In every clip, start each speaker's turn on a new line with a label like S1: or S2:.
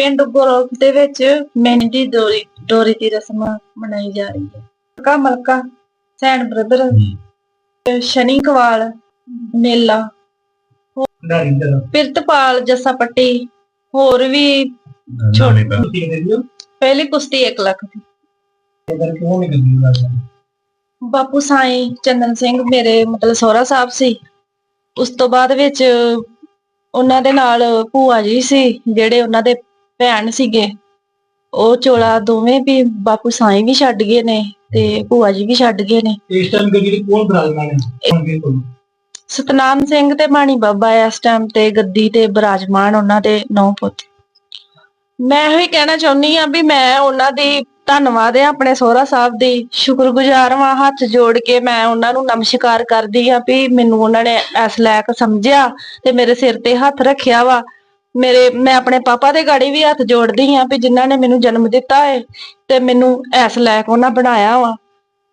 S1: ਪਿੰਡ ਗੋਰਖ ਦੇ ਵਿੱਚ ਮਹਿੰਦੀ ਡੋਰੀ ਡੋਰੀ ਦੀ ਰਸਮ ਮਨਾਈ ਜਾ ਰਹੀ ਹੈ। ਕਾ ਮਲਕਾ ਸੈਣ ਬ੍ਰਦਰ ਸ਼ਨੀ ਕਵਾਲ ਮੇਲਾ। ਪਿਰਤਪਾਲ ਜੱਸਾ ਪੱਟੀ ਹੋਰ ਵੀ ਪਹਿਲੀ ਕੁਸ਼ਤੀ 1 ਲੱਖ ਦੀ। ਬਾਪੂ ਸਾਈਂ ਚੰਦਨ ਸਿੰਘ ਮੇਰੇ ਮਤਲਬ ਸਹੁਰਾ ਸਾਹਿਬ ਸੀ। ਉਸ ਤੋਂ ਬਾਅਦ ਵਿੱਚ ਉਹਨਾਂ ਦੇ ਨਾਲ ਭੂਆ ਜੀ ਸੀ ਜਿਹੜੇ ਉਹਨਾਂ ਦੇ ਭੈਣ ਸੀਗੇ। ਉਹ ਚੋਲਾ ਦੋਵੇਂ ਵੀ ਬਾਪੂ ਸਾਈਂ ਵੀ ਛੱਡ ਗਏ ਨੇ ਤੇ ਭੂਆ ਜੀ ਵੀ ਛੱਡ ਗਏ ਨੇ।
S2: ਇਸ ਟਾਈਮ ਗੱਡੀ ਦੇ ਕੋਲ ਬਰਾਜਮਾਨ ਹੈ
S1: ਸਤਨਾਮ ਸਿੰਘ ਤੇ ਮਾਣੀ ਬਾਬਾ ਇਸ ਟਾਈਮ ਤੇ ਗੱਦੀ ਤੇ ਬਿਰਾਜਮਾਨ ਉਹਨਾਂ ਦੇ ਨੌ ਪੁੱਤ। ਮੈਂ ਇਹੋ ਹੀ ਕਹਿਣਾ ਚਾਹੁੰਦੀ ਆ ਵੀ ਮੈਂ ਉਹਨਾਂ ਦੀ ਧੰਨਵਾਦ ਹੈ ਆਪਣੇ ਸਹੁਰਾ ਸਾਹਿਬ ਦੀ। ਸ਼ੁਕਰਗੁਜ਼ਾਰ ਵਾਂ ਹੱਥ ਜੋੜ ਕੇ ਮੈਂ ਉਹਨਾਂ ਨੂੰ ਨਮਸਕਾਰ ਕਰਦੀ ਆ ਵੀ ਮੈਨੂੰ ਉਹਨਾਂ ਨੇ ਇਸ ਲਾਇਕ ਸਮਝਿਆ ਤੇ ਮੇਰੇ ਸਿਰ ਤੇ ਹੱਥ ਰੱਖਿਆ ਵਾ। ਮੇਰੇ ਮੈਂ ਆਪਣੇ ਪਾਪਾ ਦੇ ਗਾੜੀ ਵੀ ਹੱਥ ਜੋੜਦੀ ਆ ਵੀ ਜਿਨ੍ਹਾਂ ਨੇ ਮੈਨੂੰ ਜਨਮ ਦਿੱਤਾ ਹੈ ਤੇ ਮੈਨੂੰ ਇਸ ਲਾਇਕ ਉਹਨਾਂ ਬਣਾਇਆ ਵਾ।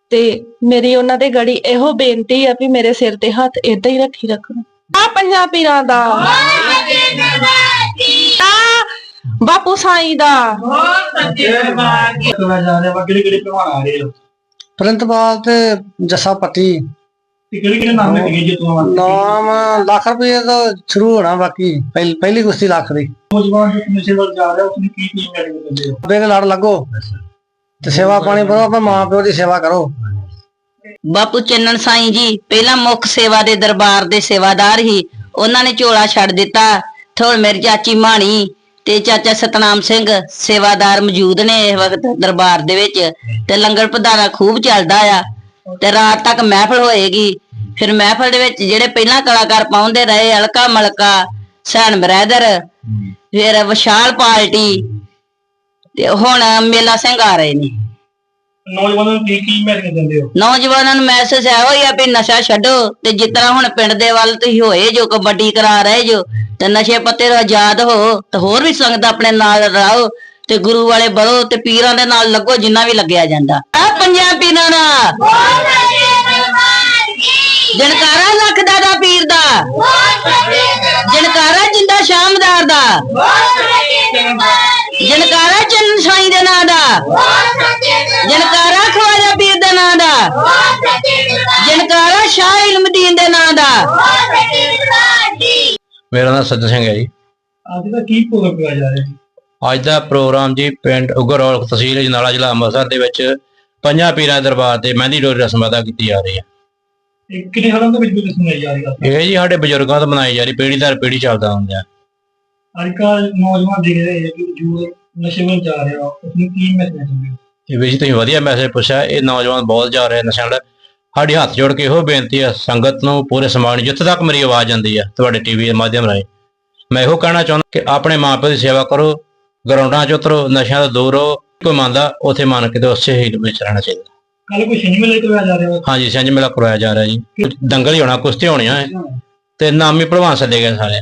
S1: ਤੇ ਮੇਰੀ ਉਹਨਾਂ ਦੇ ਗੜੀ ਇਹੋ ਬੇਨਤੀ ਆ ਵੀ ਮੇਰੇ ਸਿਰ ਤੇ ਹੱਥ ਏਦਾਂ ਹੀ ਰੱਖੀ ਰੱਖਣ। ਆ ਪੰਜਾਂ ਪੀਰਾਂ ਦਾ। ਆ ਬਾਪੂ ਸਾਈਂ ਦਾ।
S2: ਕਿਹੜੇ ਕਿਹੜੇ ਪਹਿਲਵਾਨ ਆ ਰਹੇ ਹੋ?
S3: ਪ੍ਰਿੰਤਪਾਲ ਤੇ ਜੱਸਾ ਪੱਟੀ
S2: ਤੇ ਕਿਹੜੇ ਕਿਹੜੇ ਨਾਮ ਲਿਖੇ ਜੇ ਤੋਂ
S3: ਨਾਮ ਲੱਖ ਰੁਪਏ ਤੋਂ ਸ਼ੁਰੂ ਹੋਣਾ ਬਾਕੀ ਪਹਿਲ- ਪਹਿਲੀ ਕੁਸ਼ਤੀ ਲੱਖ ਦੀ।
S2: ਨੌਜਵਾਨ ਜੋ ਨਸ਼ੇ ਵੱਲ ਜਾ ਰਿਹਾ ਉਸ ਨੂੰ ਕੀ ਕੀ ਮੈਡਮ ਦਿੰਦੇ ਹੋ
S3: ਬੇਗ ਲੜ ਲੱਗੋ। ਤੇ ਸੇਵਾ ਪਾਣੀ ਕਰੋ ਆਪਣੇ ਮਾਂ ਪਿਓ ਦੀ ਸੇਵਾ ਕਰੋ।
S4: ਬਾਪੂ ਚੰਨਣ ਸਾਈਂ ਜੀ ਪਹਿਲਾਂ ਮੁੱਖ ਸੇਵਾ ਦੇ ਦਰਬਾਰ ਦੇ ਸੇਵਾਦਾਰ ਹੀ ਉਹਨਾਂ ਨੇ ਝੋਲਾ ਛੱਡ ਦਿੱਤਾ। ਥੋੜ ਮੇਰੀ ਚਾਚੀ ਮਾਣੀ ਤੇ ਚਾਚਾ ਸਤਨਾਮ ਸਿੰਘ ਸੇਵਾਦਾਰ ਮੌਜੂਦ ਨੇ ਇਸ ਵਕਤ ਦਰਬਾਰ ਦੇ ਵਿੱਚ। ਤੇ ਲੰਗਰ ਪ੍ਰਧਾਨਾ ਖੂਬ ਚੱਲਦਾ ਆ। ਤੇ ਰਾਤ ਤੱਕ ਮਹਿਫਲ ਹੋਏਗੀ। ਫਿਰ ਮਹਿਫਲ ਦੇ ਵਿੱਚ ਜਿਹੜੇ ਪਹਿਲਾਂ ਕਲਾਕਾਰ ਪਾਉਂਦੇ ਰਹੇ ਅਲਕਾ ਮਲਕਾ ਸੈਣ ਬਰੈਦਰ ਫਿਰ ਵਿਸ਼ਾਲ ਪਾਰਟੀ ਤੇ ਹੁਣ ਮੇਲਾ ਸਿੰਘ ਆ ਰਹੇ ਨੇ।
S2: ਨੌਜਵਾਨਾਂ ਨੂੰ ਕੀ ਕੀ ਮੈਡਮ ਦਿੰਦੇ ਹੋ?
S4: ਨੌਜਵਾਨਾਂ ਨੂੰ ਮੈਸੇਜ ਇਹੋ ਹੀ ਆ ਵੀ ਨਸ਼ਾ ਛੱਡੋ ਤੇ ਜਿਸ ਤਰ੍ਹਾਂ ਹੁਣ ਪਿੰਡ ਦੇ ਵੱਲ ਤੁਸੀਂ ਹੋਏ ਜੋ ਕਬੱਡੀ ਕਰਾ ਰਹੇ ਜੋ ਤੇ ਨਸ਼ੇ ਪੱਤੇ ਤੋਂ ਆਜ਼ਾਦ ਹੋ ਤੇ ਹੋਰ ਵੀ ਸੰਗਤ ਆਪਣੇ ਨਾਲ ਰਹੋ। ਤੇ ਗੁਰੂ ਵਾਲੇ ਬਣੋ ਤੇ ਪੀਰਾਂ ਦੇ ਨਾਲ ਲੱਗੋ ਜਿੰਨਾ ਵੀ ਲੱਗਿਆ ਜਾਂਦਾ। ਆ ਪੰਜਾਂ ਪੀਰਾਂ ਦਾ। ਜਨਕਾਰਾ ਲੱਖ ਦਾਦਾ ਪੀਰ ਦਾ। ਜਨਕਾਰਾ ਜਿੰਦਾ ਸ਼ਾਮਦਾਰ ਦਾ। ਜਨਕਾਰਾ ਚੰਨ ਸਾਈਂ ਦੇ ਨਾਂ ਦਾ। ਜਨਕਾਰਾ ਖਵਾਜਾ ਪੀਰ ਦੇ ਨਾਂ ਦਾ। ਜਨਕਾਰਾ ਸ਼ਾਹ ਇਲਮਦੀਨ ਦੇ ਨਾਂ ਦਾ।
S5: ਮੇਰਾ ਨਾਮ ਸੱਜਣ ਸਿੰਘ ਹੈ ਜੀ।
S2: ਅੱਜ ਦਾ ਕੀ ਪ੍ਰੋਗਰਾਮ ਹੋਇਆ ਜਾ ਰਿਹਾ ਹੈ
S5: ਅੱਜ ਦਾ ਪ੍ਰੋਗਰਾਮ ਜੀ ਪਿੰਡ ਉਗਰੌਲ ਤਹਿਸੀਲ ਜਨਾਲਾ ਜ਼ਿਲ੍ਹਾ ਅੰਮ੍ਰਿਤਸਰ ਦੇ ਵਿੱਚ ਪੰਜਾਂ ਪੀਰਾਂ ਦੇ ਦਰਬਾਰ ਤੇ ਮਹਿੰਦੀ ਡੋਰੀ ਰਸਮ ਅਦਾ ਕੀਤੀ ਜਾ ਰਹੀ ਹੈ।
S2: ਇਹ ਕਿੰਨੇ ਸਾਲਾਂ ਤੋਂ ਵਿੱਚ ਵੀ ਸੁਣਾਈ ਜਾ ਰਹੀ ਹੈ?
S5: ਇਹ ਜੀ ਸਾਡੇ ਬਜ਼ੁਰਗਾਂ ਤੋਂ ਬਣਾਈ ਜਾ ਰਹੀ ਪੀੜ੍ਹੀ ਦਰ ਪੀੜ੍ਹੀ ਚੱਲਦਾ ਹੁੰਦਾ।
S2: ਅੱਜ ਨੌਜਵਾਨ ਦੇਖ ਰਹੇ ਜੋ ਨਸ਼ੇ ਵੱਲ ਜਾ ਰਿਹਾ ਉਸ ਨੂੰ ਕੀ ਮੈਸੇਜ ਦਿੰਦੇ
S5: ਇਹ ਵੀ ਤੁਸੀਂ ਵਧੀਆ ਮੈਸੇਜ ਪੁੱਛਿਆ ਇਹ ਨੌਜਵਾਨ ਬਹੁਤ ਜਾ ਰਹੇ ਨਸ਼ਿਆਂ ਵੱਲ ਸਾਡੀ ਹੱਥ ਜੋੜ ਕੇ ਇਹੋ ਬੇਨਤੀ ਹੈ ਸੰਗਤ ਨੂੰ ਪੂਰੇ ਸਮਾਜ ਨੂੰ ਜਿੱਥੇ ਤੱਕ ਮੇਰੀ ਆਵਾਜ਼ ਜਾਂਦੀ ਹੈ ਤੁਹਾਡੇ ਟੀਵੀ ਦੇ ਮਾਧਿਅਮ ਰਾਹੀਂ। ਮੈਂ ਇਹੋ ਕਹਿਣਾ ਚਾਹੁੰਦਾ ਕਿ ਆਪਣੇ ਮਾਪੇ ਦੀ ਸੇਵਾ ਕਰੋ ਗਰਾਊਂਡਾਂ 'ਚ ਉਤਰੋ ਨਸ਼ਿਆਂ ਤੋਂ ਦੂਰ ਰਹੋ ਕੋਈ ਮੰਨਦਾ ਉਥੇ ਮੰਨ ਕੇ ਤੇ ਉਸੇ ਹੀ ਵਿੱਚ ਰਹਿਣਾ ਚਾਹੀਦਾ।
S2: ਕੱਲ ਕੋਈ ਸ਼ਨੀ ਮੇਲੇ ਤੋਂ ਹੋਇਆ ਜਾ ਰਿਹਾ?
S5: ਹਾਂਜੀ ਸਿੰਜ ਮੇਲਾ ਕਰਵਾਇਆ ਜਾ ਰਿਹਾ ਜੀ। ਦੰਗਲ ਹੀ ਹੋਣਾ ਕੁਸ਼ਤੀ ਹੋਣੀਆਂ ਹੈ ਤੇ ਨਾਮੀ ਭਲਵਾਨ ਸੱਦੇ ਗਏ ਸਾਰੇ।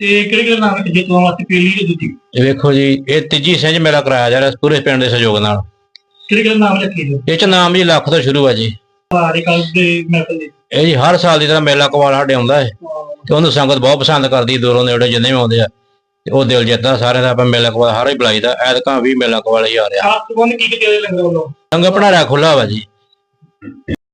S2: ਤੇ ਕਿਹੜੇ ਕਿਹੜੇ ਨਾਮ ਲਿਖੇ ਜਿੱਤੋਂ ਵਾਸਤੇ ਪਹਿਲੀ ਤੇ ਦੂਜੀ?
S5: ਇਹ ਵੇਖੋ ਜੀ ਇਹ ਤੀਜੀ ਸਿੰਜ ਮੇਲਾ ਕਰਾਇਆ ਜਾ ਰਿਹਾ ਪੂਰੇ ਪਿੰਡ ਦੇ ਸਹਿਯੋਗ ਨਾਲ।
S2: ਕਿਹੜੇ ਕਿਹੜੇ ਨਾਮ ਜੋ
S5: ਇਹ ਚ ਨਾਮ ਜੀ ਲੱਖ ਤੋਂ ਸ਼ੁਰੂ ਹੈ ਜੀ।
S2: ਸਾਰੇ ਕੱਲ ਦੇ ਮਹਿਫਲ ਦੇ।
S5: ਇਹ ਜੀ ਹਰ ਸਾਲ ਦੀ ਤਰ੍ਹਾਂ ਮੇਲਾ ਕਵਾਲ ਸਾਡੇ ਆਉਂਦਾ ਹੈ। ਤੇ ਉਹਨੂੰ ਸੰਗਤ ਬਹੁਤ ਪਸੰਦ ਕਰਦੀ ਹੈ, ਦੂਰੋਂ ਨੇੜੇ ਜਿੰਨੇ ਵੀ ਆਉਂਦੇ ਆ। ਤੇ ਉਹ ਦਿਲ ਜਿੱਤਦਾ ਸਾਰਿਆਂ ਦਾ ਆਪਾਂ ਮੇਲਾ ਕਵਾਲ ਹਰ ਹੀ ਬੁਲਾਈਦਾ ਐਤਕਾਂ ਵੀ ਮੇਲਾ ਕਵਾਲ ਹੀ ਆ ਰਿਹਾ।
S2: ਖਾਸ ਤੋਂ ਕੀ ਕੀ ਤੇਰੇ ਲੰਗਰ ਵੱਲੋਂ?
S5: ਲੰਗਰ ਭੰਡਾਰਾ ਖੁੱਲਾ ਵਾ ਜੀ।